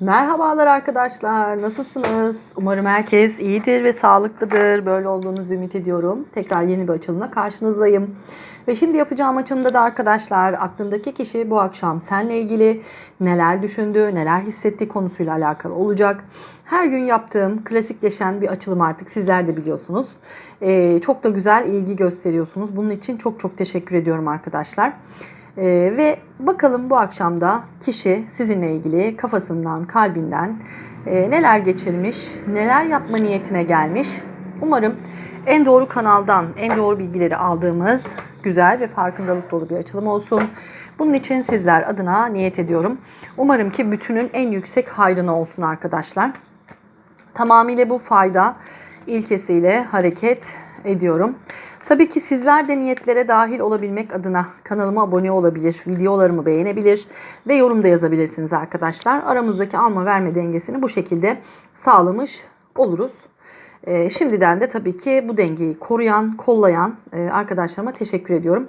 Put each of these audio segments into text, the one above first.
Merhabalar arkadaşlar. Nasılsınız? Umarım herkes iyidir ve sağlıklıdır. Böyle olduğunuzu ümit ediyorum. Tekrar yeni bir açılımla karşınızdayım. Ve şimdi yapacağım açılımda da arkadaşlar aklındaki kişi bu akşam seninle ilgili neler düşündü, neler hissetti konusuyla alakalı olacak. Her gün yaptığım klasikleşen bir açılım artık sizler de biliyorsunuz. Ee, çok da güzel ilgi gösteriyorsunuz. Bunun için çok çok teşekkür ediyorum arkadaşlar. Ee, ve bakalım bu akşam da kişi sizinle ilgili kafasından, kalbinden e, neler geçirmiş, neler yapma niyetine gelmiş. Umarım en doğru kanaldan, en doğru bilgileri aldığımız güzel ve farkındalık dolu bir açılım olsun. Bunun için sizler adına niyet ediyorum. Umarım ki bütünün en yüksek hayrına olsun arkadaşlar. Tamamıyla bu fayda ilkesiyle hareket ediyorum. Tabii ki sizler de niyetlere dahil olabilmek adına kanalıma abone olabilir, videolarımı beğenebilir ve yorumda yazabilirsiniz arkadaşlar. Aramızdaki alma verme dengesini bu şekilde sağlamış oluruz. Ee, şimdiden de tabii ki bu dengeyi koruyan, kollayan e, arkadaşlarıma teşekkür ediyorum.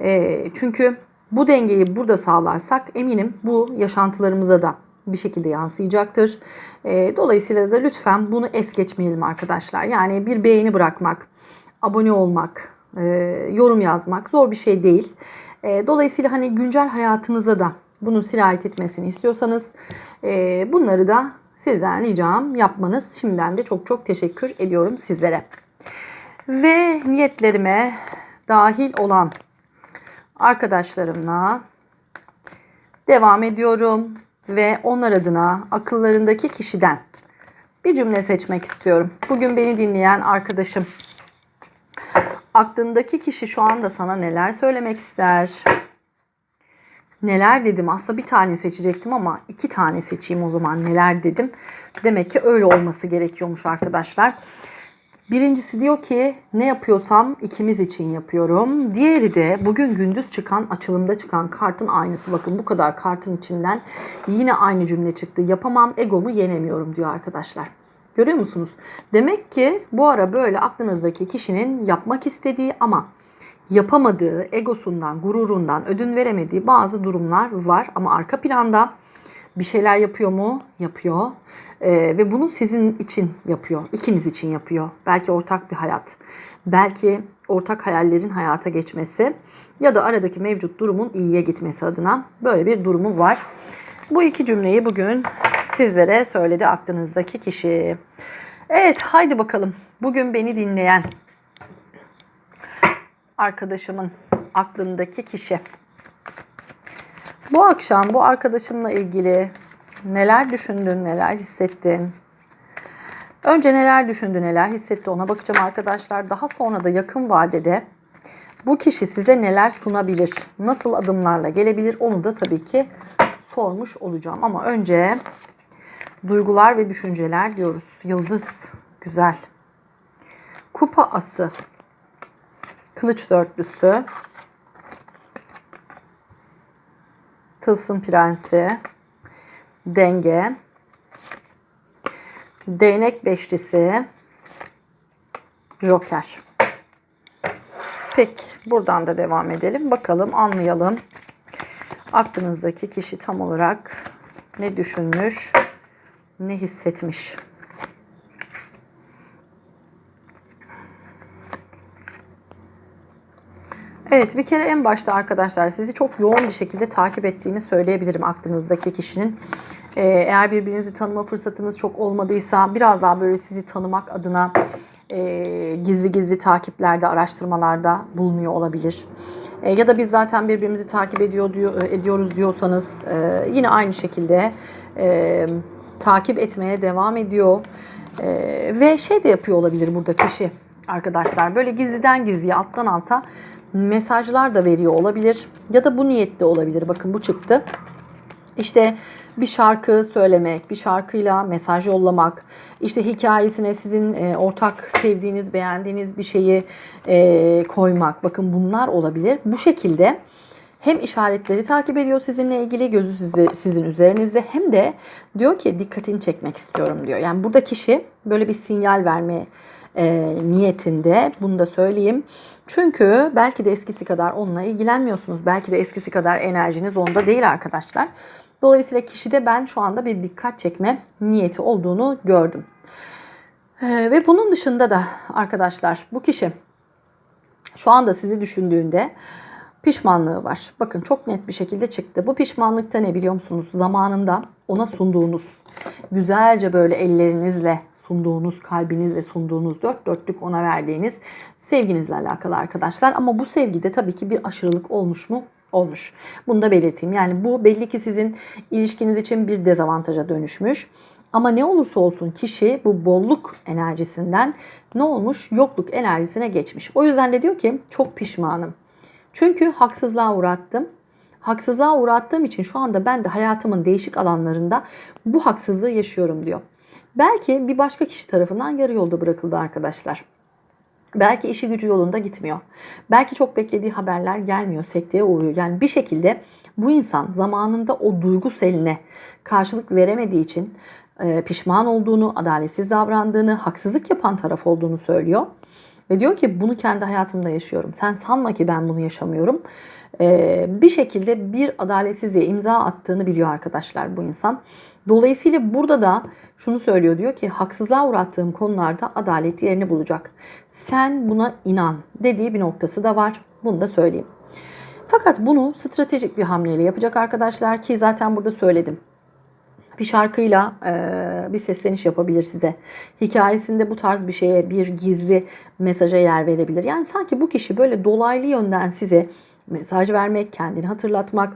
E, çünkü bu dengeyi burada sağlarsak eminim bu yaşantılarımıza da bir şekilde yansıyacaktır. E, dolayısıyla da lütfen bunu es geçmeyelim arkadaşlar. Yani bir beğeni bırakmak, abone olmak, e, yorum yazmak zor bir şey değil. E, dolayısıyla hani güncel hayatınıza da bunun sirayet etmesini istiyorsanız e, bunları da sizden ricam yapmanız. Şimdiden de çok çok teşekkür ediyorum sizlere. Ve niyetlerime dahil olan arkadaşlarımla devam ediyorum ve onlar adına akıllarındaki kişiden bir cümle seçmek istiyorum. Bugün beni dinleyen arkadaşım aklındaki kişi şu anda sana neler söylemek ister? Neler dedim? Aslında bir tane seçecektim ama iki tane seçeyim o zaman neler dedim. Demek ki öyle olması gerekiyormuş arkadaşlar. Birincisi diyor ki ne yapıyorsam ikimiz için yapıyorum. Diğeri de bugün gündüz çıkan açılımda çıkan kartın aynısı. Bakın bu kadar kartın içinden yine aynı cümle çıktı. Yapamam egomu yenemiyorum diyor arkadaşlar. Görüyor musunuz? Demek ki bu ara böyle aklınızdaki kişinin yapmak istediği ama yapamadığı, egosundan, gururundan ödün veremediği bazı durumlar var. Ama arka planda bir şeyler yapıyor mu? Yapıyor. Ee, ve bunu sizin için yapıyor. ikiniz için yapıyor. Belki ortak bir hayat. Belki ortak hayallerin hayata geçmesi ya da aradaki mevcut durumun iyiye gitmesi adına böyle bir durumu var. Bu iki cümleyi bugün sizlere söyledi aklınızdaki kişi. Evet haydi bakalım. Bugün beni dinleyen arkadaşımın aklındaki kişi. Bu akşam bu arkadaşımla ilgili neler düşündün, neler hissettin? Önce neler düşündü, neler hissetti ona bakacağım arkadaşlar. Daha sonra da yakın vadede bu kişi size neler sunabilir, nasıl adımlarla gelebilir onu da tabii ki sormuş olacağım. Ama önce duygular ve düşünceler diyoruz. Yıldız güzel. Kupa ası. Kılıç dörtlüsü. Tılsım prensi. Denge. Değnek beşlisi. Joker. Peki buradan da devam edelim. Bakalım anlayalım. Aklınızdaki kişi tam olarak ne düşünmüş, ne hissetmiş. Evet bir kere en başta arkadaşlar sizi çok yoğun bir şekilde takip ettiğini söyleyebilirim aklınızdaki kişinin. Ee, eğer birbirinizi tanıma fırsatınız çok olmadıysa biraz daha böyle sizi tanımak adına e, gizli gizli takiplerde, araştırmalarda bulunuyor olabilir. E, ya da biz zaten birbirimizi takip ediyor diyor, ediyoruz diyorsanız e, yine aynı şekilde e, takip etmeye devam ediyor. E, ve şey de yapıyor olabilir burada kişi arkadaşlar. Böyle gizliden gizliye alttan alta mesajlar da veriyor olabilir. Ya da bu niyette olabilir. Bakın bu çıktı. İşte bir şarkı söylemek, bir şarkıyla mesaj yollamak, işte hikayesine sizin e, ortak sevdiğiniz, beğendiğiniz bir şeyi e, koymak. Bakın bunlar olabilir. Bu şekilde hem işaretleri takip ediyor sizinle ilgili, gözü sizi, sizin üzerinizde hem de diyor ki dikkatini çekmek istiyorum diyor. Yani burada kişi böyle bir sinyal vermeye e, niyetinde bunu da söyleyeyim. Çünkü belki de eskisi kadar onunla ilgilenmiyorsunuz. Belki de eskisi kadar enerjiniz onda değil arkadaşlar. Dolayısıyla kişide ben şu anda bir dikkat çekme niyeti olduğunu gördüm. Ee, ve bunun dışında da arkadaşlar bu kişi şu anda sizi düşündüğünde pişmanlığı var. Bakın çok net bir şekilde çıktı. Bu pişmanlıkta ne biliyor musunuz? Zamanında ona sunduğunuz, güzelce böyle ellerinizle sunduğunuz, kalbinizle sunduğunuz, dört dörtlük ona verdiğiniz sevginizle alakalı arkadaşlar. Ama bu sevgide tabii ki bir aşırılık olmuş mu? Olmuş. Bunu da belirteyim. Yani bu belli ki sizin ilişkiniz için bir dezavantaja dönüşmüş. Ama ne olursa olsun kişi bu bolluk enerjisinden ne olmuş? Yokluk enerjisine geçmiş. O yüzden de diyor ki çok pişmanım. Çünkü haksızlığa uğrattım. Haksızlığa uğrattığım için şu anda ben de hayatımın değişik alanlarında bu haksızlığı yaşıyorum diyor. Belki bir başka kişi tarafından yarı yolda bırakıldı arkadaşlar. Belki işi gücü yolunda gitmiyor. Belki çok beklediği haberler gelmiyor, sekteye uğruyor. Yani bir şekilde bu insan zamanında o duygu seline karşılık veremediği için e, pişman olduğunu, adaletsiz davrandığını, haksızlık yapan taraf olduğunu söylüyor. Ve diyor ki bunu kendi hayatımda yaşıyorum. Sen sanma ki ben bunu yaşamıyorum. E, bir şekilde bir adaletsizliğe imza attığını biliyor arkadaşlar bu insan. Dolayısıyla burada da şunu söylüyor diyor ki haksızlığa uğrattığım konularda adalet yerini bulacak. Sen buna inan dediği bir noktası da var. Bunu da söyleyeyim. Fakat bunu stratejik bir hamleyle yapacak arkadaşlar ki zaten burada söyledim. Bir şarkıyla e, bir sesleniş yapabilir size. Hikayesinde bu tarz bir şeye bir gizli mesaja yer verebilir. Yani sanki bu kişi böyle dolaylı yönden size mesaj vermek, kendini hatırlatmak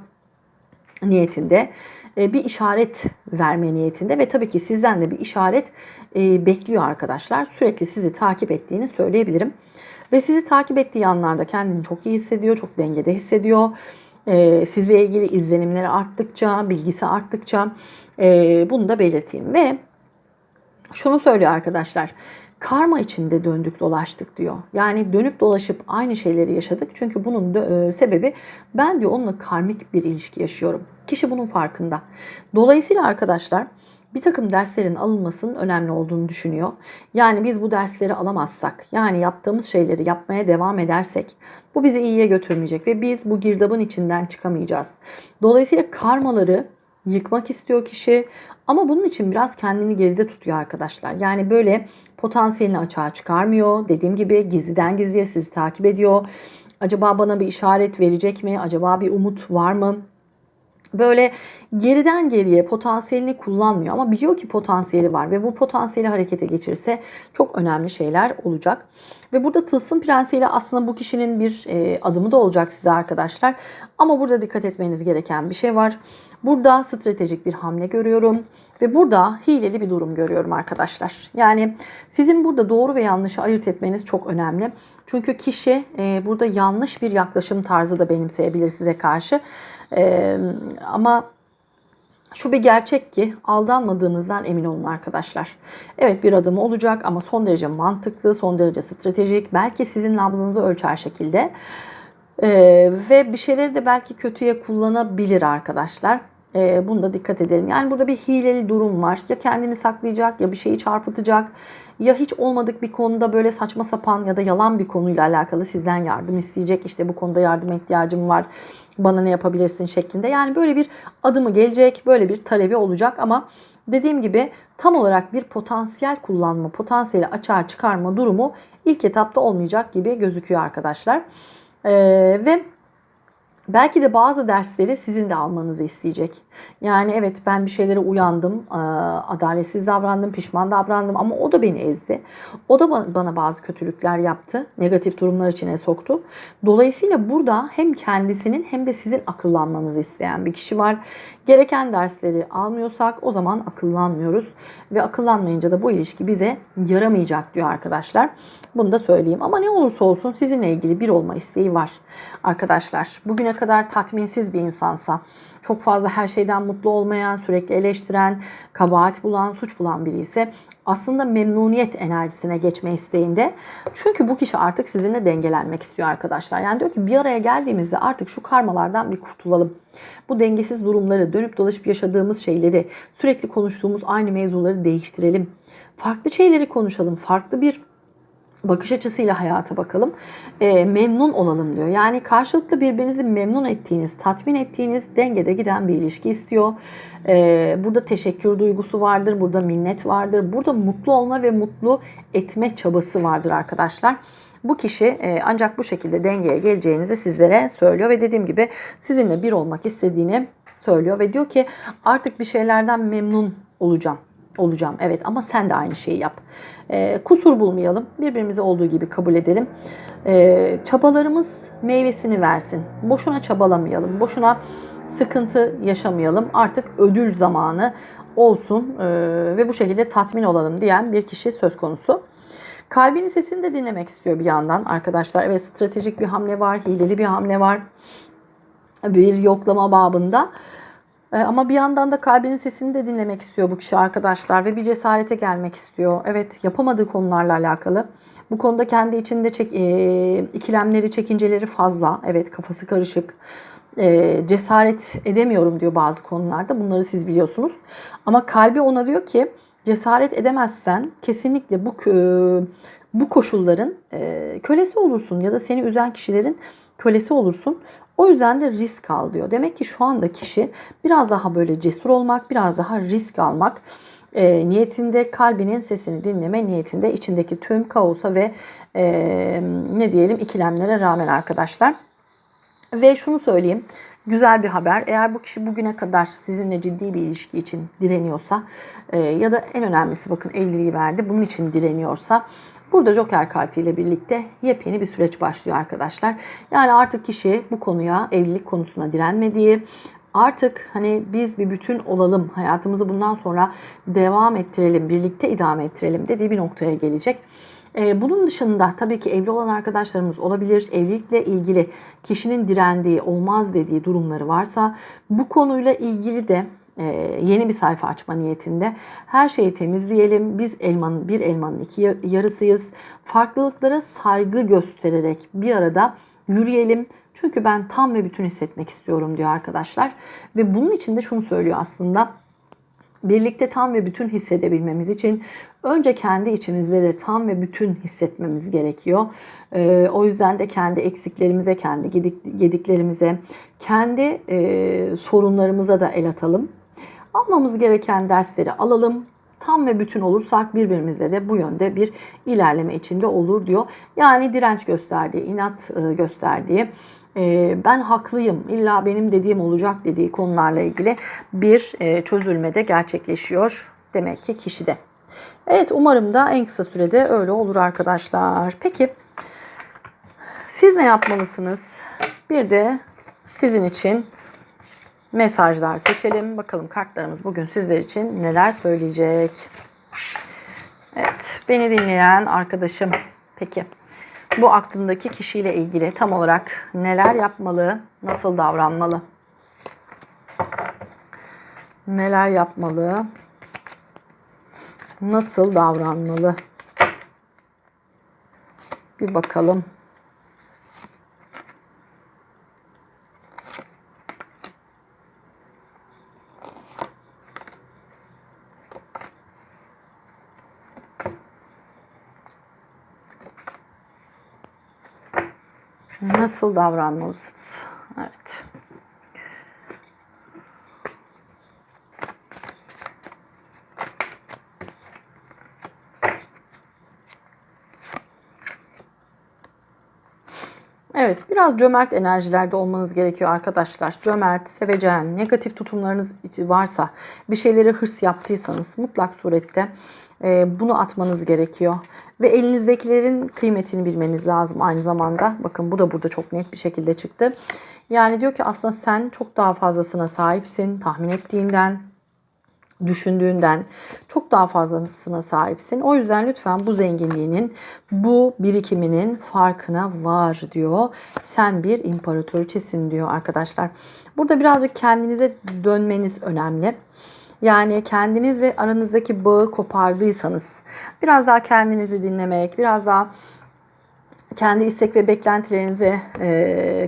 niyetinde e, bir işaret verme niyetinde ve tabii ki sizden de bir işaret e, bekliyor arkadaşlar. Sürekli sizi takip ettiğini söyleyebilirim. Ve sizi takip ettiği anlarda kendini çok iyi hissediyor, çok dengede hissediyor. E, sizle ilgili izlenimleri arttıkça, bilgisi arttıkça bunu da belirteyim. Ve şunu söylüyor arkadaşlar karma içinde döndük dolaştık diyor. Yani dönüp dolaşıp aynı şeyleri yaşadık. Çünkü bunun da, sebebi ben diyor onunla karmik bir ilişki yaşıyorum. Kişi bunun farkında. Dolayısıyla arkadaşlar bir takım derslerin alınmasının önemli olduğunu düşünüyor. Yani biz bu dersleri alamazsak, yani yaptığımız şeyleri yapmaya devam edersek bu bizi iyiye götürmeyecek ve biz bu girdabın içinden çıkamayacağız. Dolayısıyla karmaları yıkmak istiyor kişi ama bunun için biraz kendini geride tutuyor arkadaşlar. Yani böyle potansiyelini açığa çıkarmıyor. Dediğim gibi gizliden gizliye sizi takip ediyor. Acaba bana bir işaret verecek mi? Acaba bir umut var mı? Böyle geriden geriye potansiyelini kullanmıyor ama biliyor ki potansiyeli var ve bu potansiyeli harekete geçirse çok önemli şeyler olacak. Ve burada tılsım prensiyle aslında bu kişinin bir e, adımı da olacak size arkadaşlar. Ama burada dikkat etmeniz gereken bir şey var. Burada stratejik bir hamle görüyorum ve burada hileli bir durum görüyorum arkadaşlar. Yani sizin burada doğru ve yanlışı ayırt etmeniz çok önemli. Çünkü kişi e, burada yanlış bir yaklaşım tarzı da benimseyebilir size karşı. E, ama şu bir gerçek ki aldanmadığınızdan emin olun arkadaşlar. Evet bir adım olacak ama son derece mantıklı, son derece stratejik. Belki sizin nabzınızı ölçer şekilde. Ee, ve bir şeyleri de belki kötüye kullanabilir arkadaşlar. Ee, bunu da dikkat edelim. Yani burada bir hileli durum var. Ya kendini saklayacak ya bir şeyi çarpıtacak. Ya hiç olmadık bir konuda böyle saçma sapan ya da yalan bir konuyla alakalı sizden yardım isteyecek. İşte bu konuda yardıma ihtiyacım var. Bana ne yapabilirsin şeklinde. Yani böyle bir adımı gelecek, böyle bir talebi olacak ama dediğim gibi tam olarak bir potansiyel kullanma, potansiyeli açığa çıkarma durumu ilk etapta olmayacak gibi gözüküyor arkadaşlar. Ee, ve Belki de bazı dersleri sizin de almanızı isteyecek. Yani evet ben bir şeylere uyandım, adaletsiz davrandım, pişman davrandım ama o da beni ezdi. O da bana bazı kötülükler yaptı, negatif durumlar içine soktu. Dolayısıyla burada hem kendisinin hem de sizin akıllanmanızı isteyen bir kişi var. Gereken dersleri almıyorsak o zaman akıllanmıyoruz ve akıllanmayınca da bu ilişki bize yaramayacak diyor arkadaşlar. Bunu da söyleyeyim ama ne olursa olsun sizinle ilgili bir olma isteği var arkadaşlar. Bugüne kadar tatminsiz bir insansa, çok fazla her şeyden mutlu olmayan, sürekli eleştiren, kabahat bulan, suç bulan biri ise aslında memnuniyet enerjisine geçme isteğinde. Çünkü bu kişi artık sizinle dengelenmek istiyor arkadaşlar. Yani diyor ki bir araya geldiğimizde artık şu karmalardan bir kurtulalım. Bu dengesiz durumları, dönüp dolaşıp yaşadığımız şeyleri, sürekli konuştuğumuz aynı mevzuları değiştirelim. Farklı şeyleri konuşalım. Farklı bir bakış açısıyla hayata bakalım. E, memnun olalım diyor. Yani karşılıklı birbirinizi memnun ettiğiniz, tatmin ettiğiniz dengede giden bir ilişki istiyor. E, burada teşekkür duygusu vardır, burada minnet vardır, burada mutlu olma ve mutlu etme çabası vardır arkadaşlar. Bu kişi e, ancak bu şekilde dengeye geleceğinizi sizlere söylüyor ve dediğim gibi sizinle bir olmak istediğini söylüyor ve diyor ki artık bir şeylerden memnun olacağım olacağım. Evet ama sen de aynı şeyi yap. E, kusur bulmayalım. Birbirimizi olduğu gibi kabul edelim. E, çabalarımız meyvesini versin. Boşuna çabalamayalım. Boşuna sıkıntı yaşamayalım. Artık ödül zamanı olsun e, ve bu şekilde tatmin olalım diyen bir kişi söz konusu. Kalbinin sesini de dinlemek istiyor bir yandan arkadaşlar. Evet stratejik bir hamle var, hileli bir hamle var. Bir yoklama babında. Ee, ama bir yandan da kalbinin sesini de dinlemek istiyor bu kişi arkadaşlar ve bir cesarete gelmek istiyor. Evet yapamadığı konularla alakalı. Bu konuda kendi içinde çek, e, ikilemleri, çekinceleri fazla. Evet kafası karışık. E, cesaret edemiyorum diyor bazı konularda. Bunları siz biliyorsunuz. Ama kalbi ona diyor ki cesaret edemezsen kesinlikle bu bu koşulların e, kölesi olursun ya da seni üzen kişilerin kölesi olursun. O yüzden de risk al diyor. Demek ki şu anda kişi biraz daha böyle cesur olmak, biraz daha risk almak e, niyetinde kalbinin sesini dinleme niyetinde içindeki tüm kaosa ve e, ne diyelim ikilemlere rağmen arkadaşlar. Ve şunu söyleyeyim. Güzel bir haber. Eğer bu kişi bugüne kadar sizinle ciddi bir ilişki için direniyorsa e, ya da en önemlisi bakın evliliği verdi bunun için direniyorsa Burada Joker kartıyla birlikte yepyeni bir süreç başlıyor arkadaşlar. Yani artık kişi bu konuya, evlilik konusuna direnmediği, artık hani biz bir bütün olalım, hayatımızı bundan sonra devam ettirelim, birlikte idame ettirelim dediği bir noktaya gelecek. Ee, bunun dışında tabii ki evli olan arkadaşlarımız olabilir. Evlilikle ilgili kişinin direndiği, olmaz dediği durumları varsa bu konuyla ilgili de yeni bir sayfa açma niyetinde her şeyi temizleyelim. Biz elmanın bir elmanın iki yarısıyız. Farklılıklara saygı göstererek bir arada yürüyelim. Çünkü ben tam ve bütün hissetmek istiyorum diyor arkadaşlar. Ve bunun için de şunu söylüyor aslında birlikte tam ve bütün hissedebilmemiz için önce kendi içimizde de tam ve bütün hissetmemiz gerekiyor. Ee, o yüzden de kendi eksiklerimize, kendi gedik, gediklerimize, kendi e, sorunlarımıza da el atalım. Almamız gereken dersleri alalım. Tam ve bütün olursak birbirimizle de bu yönde bir ilerleme içinde olur diyor. Yani direnç gösterdiği, inat e, gösterdiği, e, ben haklıyım, illa benim dediğim olacak dediği konularla ilgili bir e, çözülme de gerçekleşiyor demek ki kişide. Evet umarım da en kısa sürede öyle olur arkadaşlar. Peki siz ne yapmalısınız? Bir de sizin için mesajlar seçelim. Bakalım kartlarımız bugün sizler için neler söyleyecek. Evet, beni dinleyen arkadaşım. Peki, bu aklındaki kişiyle ilgili tam olarak neler yapmalı, nasıl davranmalı? Neler yapmalı? Nasıl davranmalı? Bir bakalım. Nasıl davranmalısınız? Evet. Evet, biraz cömert enerjilerde olmanız gerekiyor arkadaşlar. Cömert, sevecen, negatif tutumlarınız varsa, bir şeyleri hırs yaptıysanız mutlak surette bunu atmanız gerekiyor. Ve elinizdekilerin kıymetini bilmeniz lazım aynı zamanda. Bakın bu da burada çok net bir şekilde çıktı. Yani diyor ki aslında sen çok daha fazlasına sahipsin tahmin ettiğinden, düşündüğünden çok daha fazlasına sahipsin. O yüzden lütfen bu zenginliğinin, bu birikiminin farkına var diyor. Sen bir imparatoriçesin diyor arkadaşlar. Burada birazcık kendinize dönmeniz önemli. Yani kendinizle aranızdaki bağı kopardıysanız biraz daha kendinizi dinlemek, biraz daha kendi istek ve beklentilerinize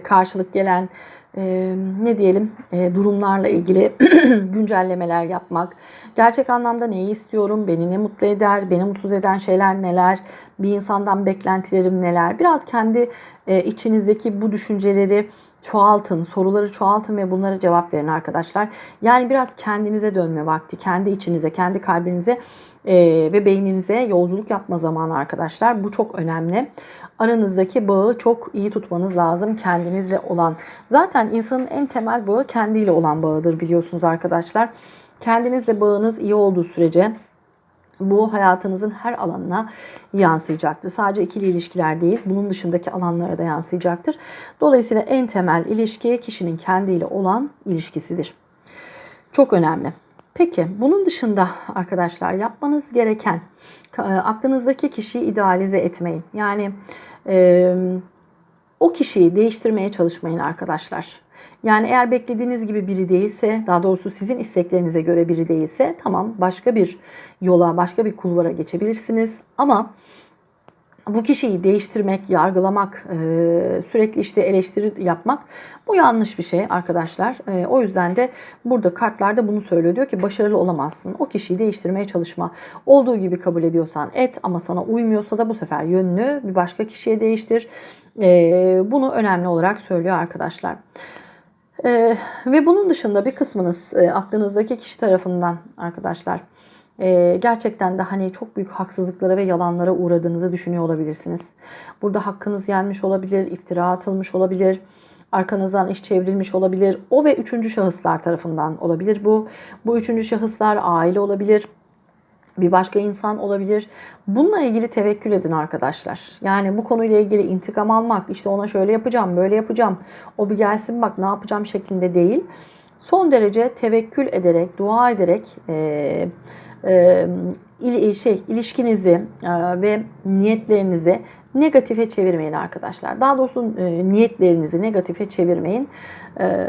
karşılık gelen e, ne diyelim e, durumlarla ilgili güncellemeler yapmak. Gerçek anlamda neyi istiyorum, beni ne mutlu eder, beni mutsuz eden şeyler neler, bir insandan beklentilerim neler. Biraz kendi e, içinizdeki bu düşünceleri çoğaltın, soruları çoğaltın ve bunlara cevap verin arkadaşlar. Yani biraz kendinize dönme vakti, kendi içinize, kendi kalbinize e, ve beyninize yolculuk yapma zamanı arkadaşlar. Bu çok önemli. Aranızdaki bağı çok iyi tutmanız lazım kendinizle olan. Zaten insanın en temel bağı kendiyle olan bağıdır biliyorsunuz arkadaşlar. Kendinizle bağınız iyi olduğu sürece bu hayatınızın her alanına yansıyacaktır. Sadece ikili ilişkiler değil, bunun dışındaki alanlara da yansıyacaktır. Dolayısıyla en temel ilişki kişinin kendiyle olan ilişkisidir. Çok önemli. Peki bunun dışında arkadaşlar yapmanız gereken e, aklınızdaki kişiyi idealize etmeyin. Yani e, o kişiyi değiştirmeye çalışmayın arkadaşlar. Yani eğer beklediğiniz gibi biri değilse, daha doğrusu sizin isteklerinize göre biri değilse tamam başka bir yola, başka bir kulvara geçebilirsiniz. Ama bu kişiyi değiştirmek, yargılamak, e, sürekli işte eleştiri yapmak bu yanlış bir şey arkadaşlar. E, o yüzden de burada kartlarda bunu söylüyor. Diyor ki başarılı olamazsın. O kişiyi değiştirmeye çalışma. Olduğu gibi kabul ediyorsan et ama sana uymuyorsa da bu sefer yönünü bir başka kişiye değiştir. E, bunu önemli olarak söylüyor arkadaşlar. Ee, ve bunun dışında bir kısmınız e, aklınızdaki kişi tarafından arkadaşlar e, gerçekten de hani çok büyük haksızlıklara ve yalanlara uğradığınızı düşünüyor olabilirsiniz. Burada hakkınız yenmiş olabilir, iftira atılmış olabilir, arkanızdan iş çevrilmiş olabilir. O ve üçüncü şahıslar tarafından olabilir bu. Bu üçüncü şahıslar aile olabilir bir başka insan olabilir. Bununla ilgili tevekkül edin arkadaşlar. Yani bu konuyla ilgili intikam almak, işte ona şöyle yapacağım, böyle yapacağım, o bir gelsin bak ne yapacağım şeklinde değil. Son derece tevekkül ederek, dua ederek e, e, şey ilişkinizi e, ve niyetlerinizi negatife çevirmeyin arkadaşlar. Daha doğrusu e, niyetlerinizi negatife çevirmeyin. E,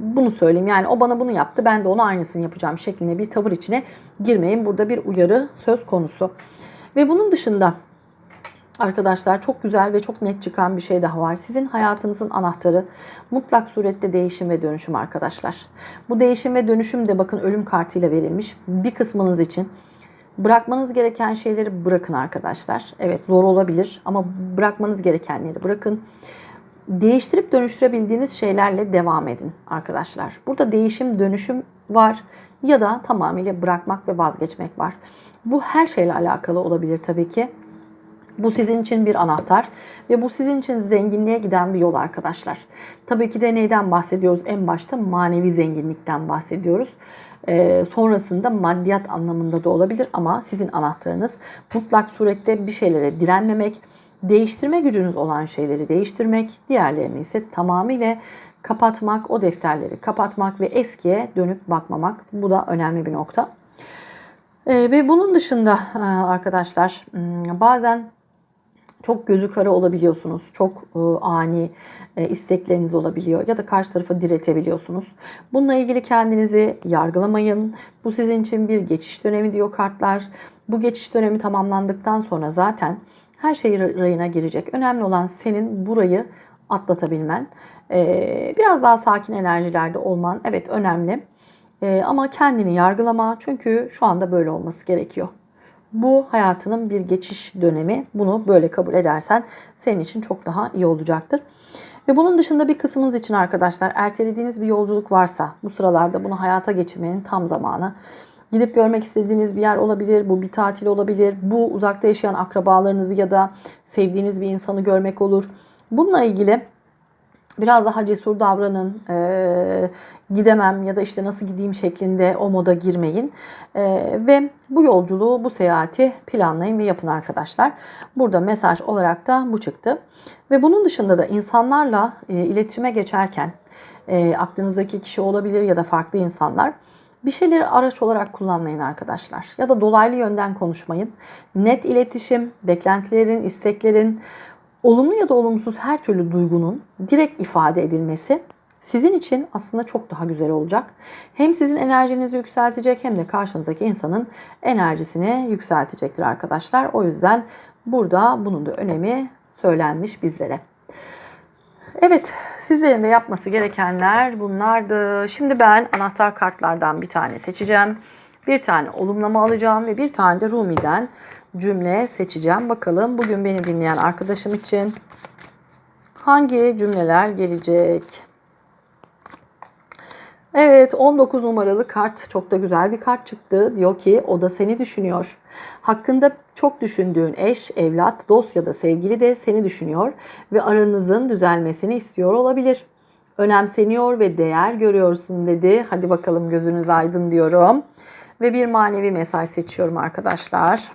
bunu söyleyeyim. Yani o bana bunu yaptı ben de ona aynısını yapacağım şeklinde bir tavır içine girmeyin. Burada bir uyarı söz konusu. Ve bunun dışında arkadaşlar çok güzel ve çok net çıkan bir şey daha var. Sizin hayatınızın anahtarı mutlak surette değişim ve dönüşüm arkadaşlar. Bu değişim ve dönüşüm de bakın ölüm kartıyla verilmiş. Bir kısmınız için Bırakmanız gereken şeyleri bırakın arkadaşlar. Evet zor olabilir ama bırakmanız gerekenleri bırakın. Değiştirip dönüştürebildiğiniz şeylerle devam edin arkadaşlar. Burada değişim, dönüşüm var ya da tamamıyla bırakmak ve vazgeçmek var. Bu her şeyle alakalı olabilir tabii ki. Bu sizin için bir anahtar ve bu sizin için zenginliğe giden bir yol arkadaşlar. Tabii ki de neyden bahsediyoruz? En başta manevi zenginlikten bahsediyoruz. Ee, sonrasında maddiyat anlamında da olabilir ama sizin anahtarınız mutlak surette bir şeylere direnmemek, değiştirme gücünüz olan şeyleri değiştirmek, diğerlerini ise tamamıyla kapatmak, o defterleri kapatmak ve eskiye dönüp bakmamak. Bu da önemli bir nokta. Ee, ve bunun dışında e, arkadaşlar hmm, bazen çok gözü kara olabiliyorsunuz. Çok e, ani e, istekleriniz olabiliyor ya da karşı tarafa diretebiliyorsunuz. Bununla ilgili kendinizi yargılamayın. Bu sizin için bir geçiş dönemi diyor kartlar. Bu geçiş dönemi tamamlandıktan sonra zaten her şey rayına girecek. Önemli olan senin burayı atlatabilmen. E, biraz daha sakin enerjilerde olman evet önemli. Ama kendini yargılama çünkü şu anda böyle olması gerekiyor. Bu hayatının bir geçiş dönemi. Bunu böyle kabul edersen senin için çok daha iyi olacaktır. Ve bunun dışında bir kısmınız için arkadaşlar ertelediğiniz bir yolculuk varsa bu sıralarda bunu hayata geçirmenin tam zamanı. Gidip görmek istediğiniz bir yer olabilir, bu bir tatil olabilir, bu uzakta yaşayan akrabalarınızı ya da sevdiğiniz bir insanı görmek olur. Bununla ilgili biraz daha cesur davranın. E, gidemem ya da işte nasıl gideyim şeklinde o moda girmeyin. E, ve bu yolculuğu, bu seyahati planlayın ve yapın arkadaşlar. Burada mesaj olarak da bu çıktı. Ve bunun dışında da insanlarla e, iletişime geçerken e, aklınızdaki kişi olabilir ya da farklı insanlar bir şeyleri araç olarak kullanmayın arkadaşlar. Ya da dolaylı yönden konuşmayın. Net iletişim, beklentilerin, isteklerin, olumlu ya da olumsuz her türlü duygunun direkt ifade edilmesi sizin için aslında çok daha güzel olacak. Hem sizin enerjinizi yükseltecek hem de karşınızdaki insanın enerjisini yükseltecektir arkadaşlar. O yüzden burada bunun da önemi söylenmiş bizlere. Evet, sizlerin de yapması gerekenler bunlardı. Şimdi ben anahtar kartlardan bir tane seçeceğim. Bir tane olumlama alacağım ve bir tane de Rumi'den cümle seçeceğim. Bakalım bugün beni dinleyen arkadaşım için hangi cümleler gelecek? Evet 19 numaralı kart çok da güzel bir kart çıktı. Diyor ki o da seni düşünüyor. Hakkında çok düşündüğün eş, evlat, dost ya da sevgili de seni düşünüyor ve aranızın düzelmesini istiyor olabilir. Önemseniyor ve değer görüyorsun dedi. Hadi bakalım gözünüz aydın diyorum. Ve bir manevi mesaj seçiyorum arkadaşlar.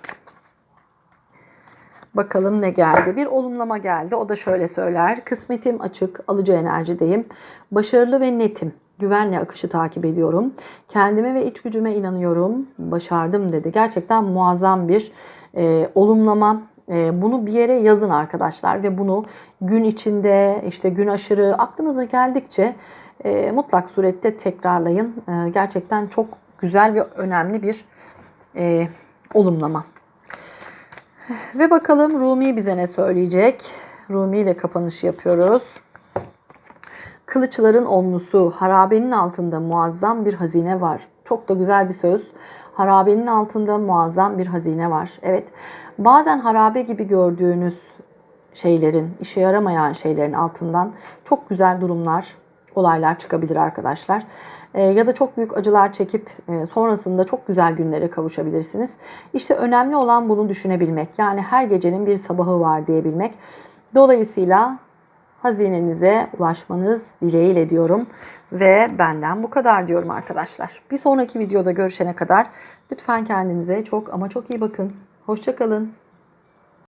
Bakalım ne geldi? Bir olumlama geldi. O da şöyle söyler. Kısmetim açık, alıcı enerjideyim. Başarılı ve netim. Güvenle akışı takip ediyorum. Kendime ve iç gücüme inanıyorum. Başardım dedi. Gerçekten muazzam bir e, olumlama. E, bunu bir yere yazın arkadaşlar ve bunu gün içinde işte gün aşırı aklınıza geldikçe e, mutlak surette tekrarlayın. E, gerçekten çok güzel ve önemli bir e, olumlama. Ve bakalım Rumi bize ne söyleyecek? Rumi ile kapanış yapıyoruz. Kılıçların onlusu, harabenin altında muazzam bir hazine var. Çok da güzel bir söz. Harabenin altında muazzam bir hazine var. Evet, bazen harabe gibi gördüğünüz şeylerin, işe yaramayan şeylerin altından çok güzel durumlar, olaylar çıkabilir arkadaşlar. E, ya da çok büyük acılar çekip e, sonrasında çok güzel günlere kavuşabilirsiniz. İşte önemli olan bunu düşünebilmek. Yani her gecenin bir sabahı var diyebilmek. Dolayısıyla hazinenize ulaşmanız dileğiyle diyorum. Ve benden bu kadar diyorum arkadaşlar. Bir sonraki videoda görüşene kadar lütfen kendinize çok ama çok iyi bakın. Hoşçakalın.